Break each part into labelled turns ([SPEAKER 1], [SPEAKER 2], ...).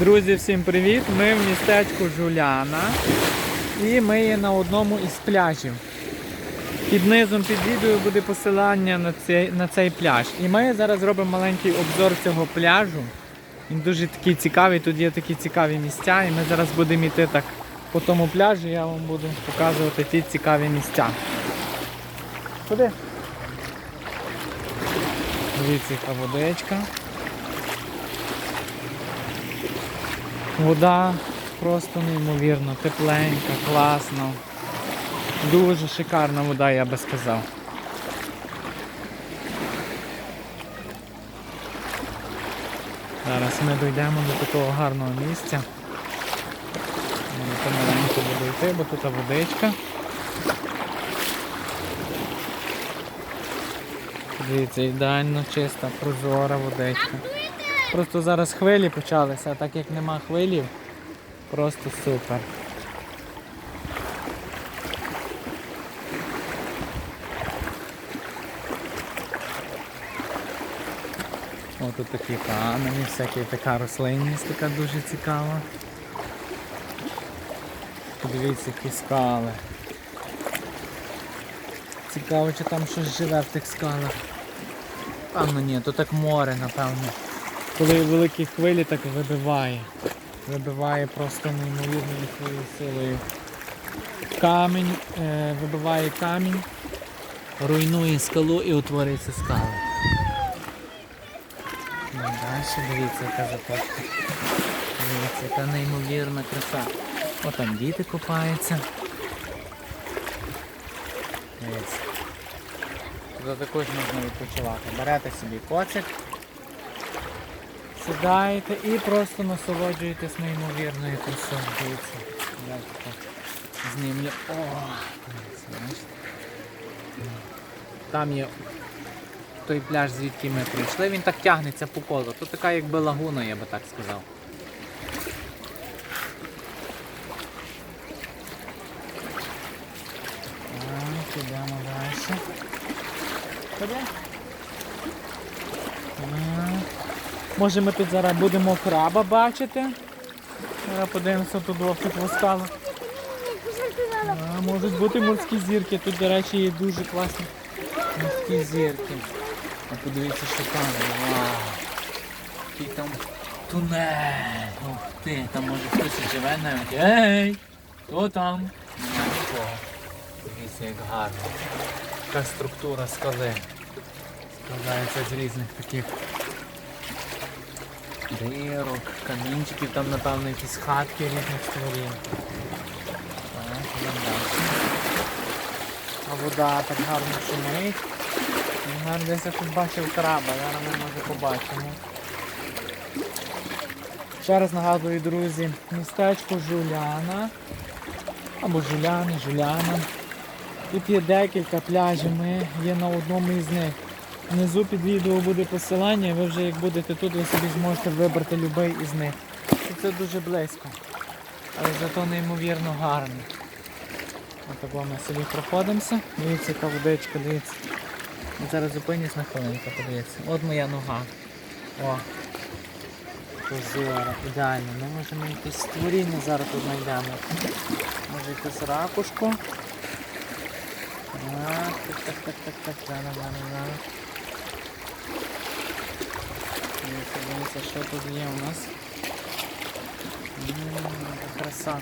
[SPEAKER 1] Друзі, всім привіт! Ми в містечку Жуляна і ми є на одному із пляжів. Під низом під відео буде посилання на цей, на цей пляж. І ми зараз робимо маленький обзор цього пляжу. Він дуже такий цікавий, тут є такі цікаві місця, і ми зараз будемо йти так по тому пляжу, я вам буду показувати ті цікаві місця. Куди? Дивіться, яка водичка. Вода просто неймовірно, тепленька, класна. Дуже шикарна вода, я би сказав. Зараз ми дійдемо до такого гарного місця. Помаленьку буду йти, бо тут водичка. Дивіться, ідеально чиста, прозора водичка. Просто зараз хвилі почалися, а так як нема хвилів, просто супер. О, тут такі камені, всякі така рослинність така дуже цікава. Подивіться, які скали. Цікаво, чи там щось живе в тих скалах. Певно ні, то так море, напевно. Коли великі хвилі так вибиває. Вибиває просто неймовірною своєю силою. Камінь, е, вибиває камінь, руйнує скалу і утворюється скала. Ну, Далі дивіться, яка заточка. Дивіться, яка неймовірна краса. О, там діти купаються. Дивіться. Тут також можна відпочивати. Берете собі коцик, сідаєте і просто насолоджуєтесь неймовірною красою. Дивіться, я тако знімлю. О? Там є той пляж, звідки ми прийшли, він так тягнеться по колу. Тут така якби лагуна, я би так сказав. Так, ідемо далі. Куди? Так. Може ми тут зараз будемо краба бачити. Зараз подивимося тут двох тут. А, можуть бути морські зірки. Тут, до речі, є дуже класні морські зірки. А подивіться, що там. Вау! Який там тунель. Ух ти, там може хтось живе навіть. Ей! Хто там? Нікого. Дивіться, як гарно. Така структура скали. Складається з різних таких дирок, камінчиків, там напевно якісь хатки різних створінь. А вода так гарно шумить. Гарно десь я тут бачив краба, зараз ми може побачимо. Ще раз нагадую, друзі, містечко Жуляна. Або Жуляни, Жуляна. Тут є декілька пляжів, ми є на одному із них. Внизу під відео буде посилання, і ви вже як будете тут, ви собі зможете вибрати будь-який із них. І це дуже близько. Але зато неймовірно гарно. Отако ми собі проходимося. Дивіться, яка водичка, дивіться. Я зараз зупинюсь на хвилинку, подивіться. От моя нога. О. Прозора, ідеально. Ми можемо якесь створіння зараз тут знайдемо. Може якусь ракушку. Так, так, так, так, так, так, зараз, зараз, зараз. Дивіться, дивіться, що тут є у нас. Краса.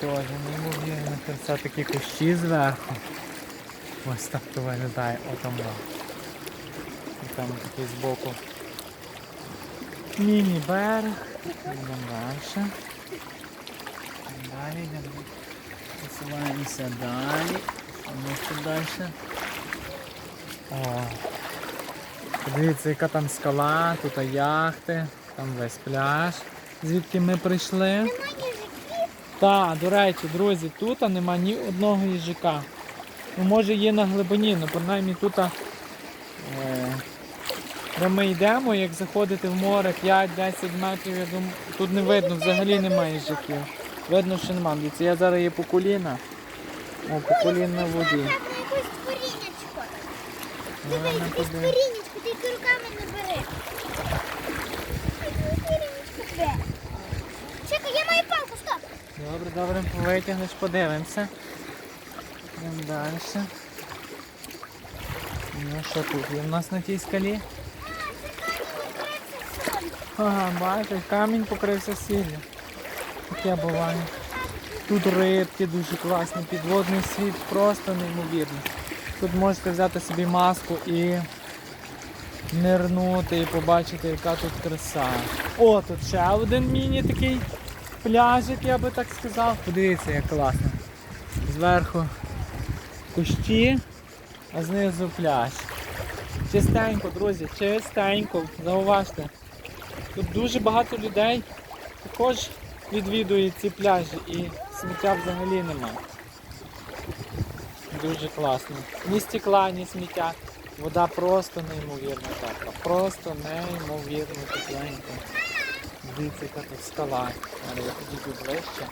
[SPEAKER 1] Теж неймовірна краса, такі кущі зверху. Ось так то виглядає, отам. І там такий збоку. Міні-берег. Йдемо далі. Далі йдемо. Посуваємося далі. А ми тут далі. Подивіться, яка там скала, тут яхти, там весь пляж, звідки ми прийшли. Так, до речі, друзі, тут нема ні одного їжака. Ну, може є на глибині, але принаймні тут, е, де ми йдемо, як заходити в море 5-10 метрів, я думаю, тут не видно, взагалі немає їжаків. Видно, що немає. Дивіться, я зараз є по коліна. О, по коліна в воді.
[SPEAKER 2] Якусь корінечко.
[SPEAKER 1] Ну,
[SPEAKER 2] Диви,
[SPEAKER 1] вона
[SPEAKER 2] корінечко, Чекай, я маю палку, стоп. Добре,
[SPEAKER 1] добре, витягнеш, подивимося. Йдемо далі. Ну що тут є в нас на тій скалі? Це камінь покрився Ага, бачиш, камінь покрився сіллю. Таке буває. Тут рибки дуже класні, підводний світ просто неймовірний. Тут можете взяти собі маску і нирнути і побачити, яка тут краса. О, тут ще один міні такий пляжик, я би так сказав. Подивіться, як класно. Зверху кущі, а знизу пляж. Чистенько, друзі, чистенько, зауважте. Тут дуже багато людей також відвідують ці пляжі і сміття взагалі немає. Дуже класно. Ні стекла, ні сміття. Вода просто неймовірно тепла. Просто неймовірно тепленька. Дивіться, яка тут скала. Але я підійду ближче.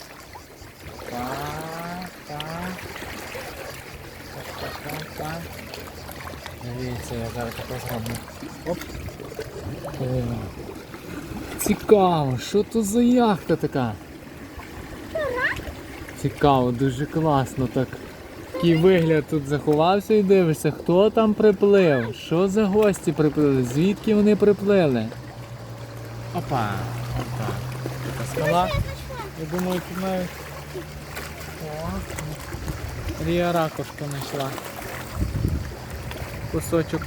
[SPEAKER 1] Так, так. Так, так, так, так. Дивіться, я зараз таке зроблю. Оп. Цікаво, що тут за яхта така? Цікаво, дуже класно так. Такий вигляд тут заховався і дивишся, хто там приплив, що за гості приплили, звідки вони приплили. Опа, опа. Така скала. Я думаю, тут навіть. О, Рія ракушку знайшла. Кусочок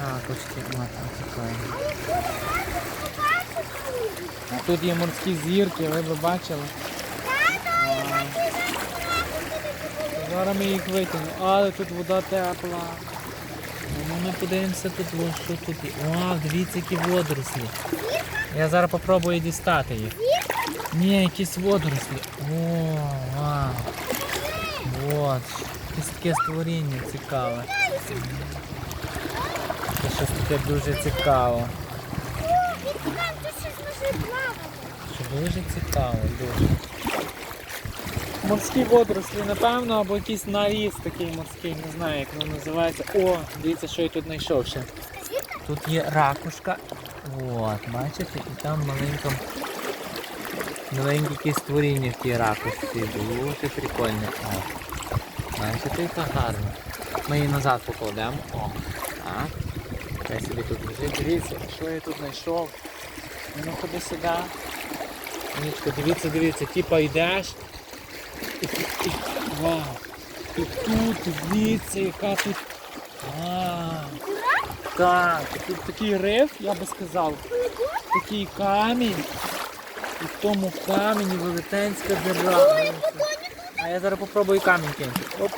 [SPEAKER 1] ракушки. О, там. А тут є морські зірки, ви б бачили. А. Зараз ми їх витягнемо. Але тут вода тепла. Ну, ми подивимося тут, о, що тут є. Вау, дивіться, які водорослі. Я зараз попробую дістати їх. Ні, якісь водорослі. О, вау. От. Якесь таке створіння цікаве. Це щось таке дуже цікаво.
[SPEAKER 2] Там тут щось може плавати.
[SPEAKER 1] Що дуже цікаво, дуже. Морські водорослі, напевно, або якийсь наріс такий морський, не знаю, як він називається. О, дивіться, що я тут знайшов ще. Тут є ракушка. От, бачите, і там маленько маленьке якесь створіння в тій ракушці. Дуже прикольне. О. Бачите, яка гарна. Ми її назад покладемо. О, так. Хай собі тут лежить. Дивіться, що я тут знайшов. Ну ходи сюди. Дивіться, дивіться, типа йдеш. Вау. І тут, дивіться, яка тут. Вау. Так, тут такий риф, я би сказав. Такий камінь. І в тому камені велетенська дира. А я зараз попробую камінь кинути. Оп.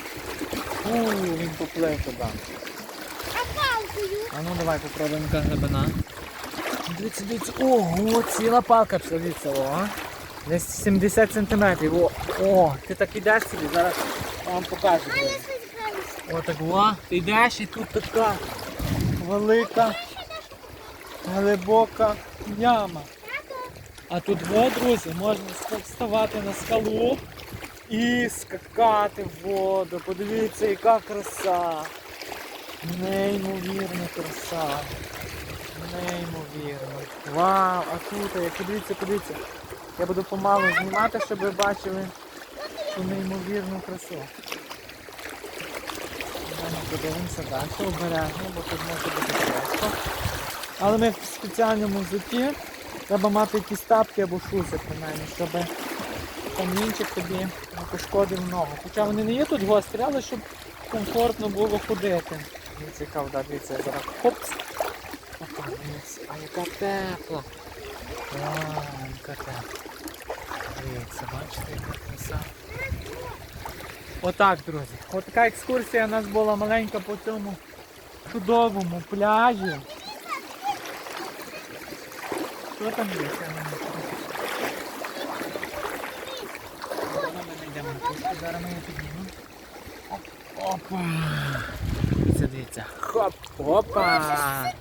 [SPEAKER 1] Він поплив туди.
[SPEAKER 2] А
[SPEAKER 1] ну давай попробуємо яка глибина. Дивіться, дивіться. Ого, ціла палка пішла, дивіться, о. Десь 70 сантиметрів. О, о, ти так ідеш собі, зараз я вам покажу. О, так о, ти йдеш і тут така велика, глибока яма. А тут, о, друзі, можна вставати на скалу і скакати в воду. Подивіться, яка краса. Неймовірна краса. Неймовірно. Вау, а тут, як подивіться, подивіться. Я буду помалу знімати, щоб ви бачили цю неймовірну красу. Подивимося далі обережно, бо тут може бути просто. Але ми в спеціальному взутті треба мати якісь тапки або шузи, принаймні, щоб камінчик тобі не пошкодив ногу. Хоча вони не є тут гострі, але щоб комфортно було ходити. Дивіться, яка вода, дивіться, зараз хопс. Опа, а яка тепла. Вау, яка тепла. Дивіться, бачите, яка краса. Отак, друзі. От така екскурсія у нас була маленька по цьому чудовому пляжі. Що там є? Це Зараз ми її піднімемо. Опа! Дивіться, дивіться. Хоп! Опа!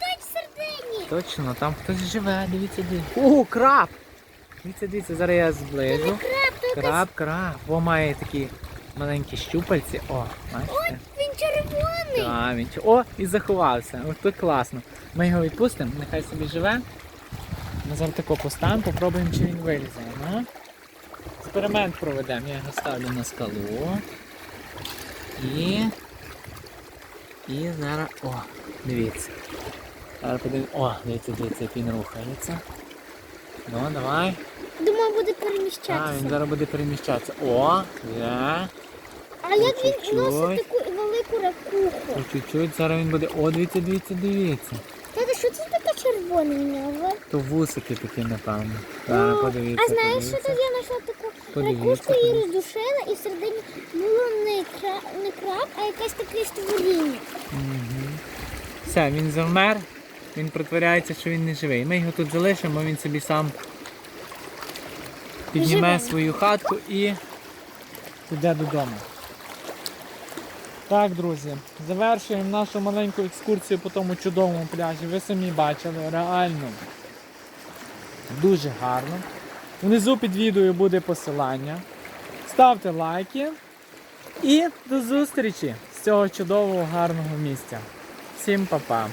[SPEAKER 1] Точно, там хтось живе, дивіться, дивіться. О, краб! Дивіться, дивіться, зараз я зближу.
[SPEAKER 2] Краб,
[SPEAKER 1] краб. краб. О, має такі маленькі щупальці. О, бачите?
[SPEAKER 2] він червоний.
[SPEAKER 1] Так, він О, і заховався. Ось тут класно. Ми його відпустимо, нехай собі живе. Ми зараз тако поставимо, попробуємо, чи він вилізе. Ну. експеримент проведемо. Я його ставлю на скалу. І. І зараз. О, дивіться. Зараз подивимось. О, дивіться, дивіться, як він рухається. Ну, давай.
[SPEAKER 2] Думаю, буде
[SPEAKER 1] А, він зараз буде переміщатися. О, є.
[SPEAKER 2] А як він носить таку велику ракуху?
[SPEAKER 1] Чуть-чуть, зараз він буде. О, дивіться, дивіться, дивіться.
[SPEAKER 2] Тата, що це таке червоне в нього?
[SPEAKER 1] То вусики такі, напевно. Так, подивіться.
[SPEAKER 2] а знаєш, що тут я знайшла таку
[SPEAKER 1] Подивіться,
[SPEAKER 2] ракушку її роздушила і всередині було не, кра... не краб, а якесь таке створіння.
[SPEAKER 1] Мгм. Все, він завмер, він притворяється, що він не живий. Ми його тут залишимо, він собі сам підніме свою хатку і піде додому. Так, друзі, завершуємо нашу маленьку екскурсію по тому чудовому пляжі. Ви самі бачили, реально дуже гарно. Внизу під відео буде посилання. Ставте лайки. І до зустрічі з цього чудового гарного місця. Всім па-па!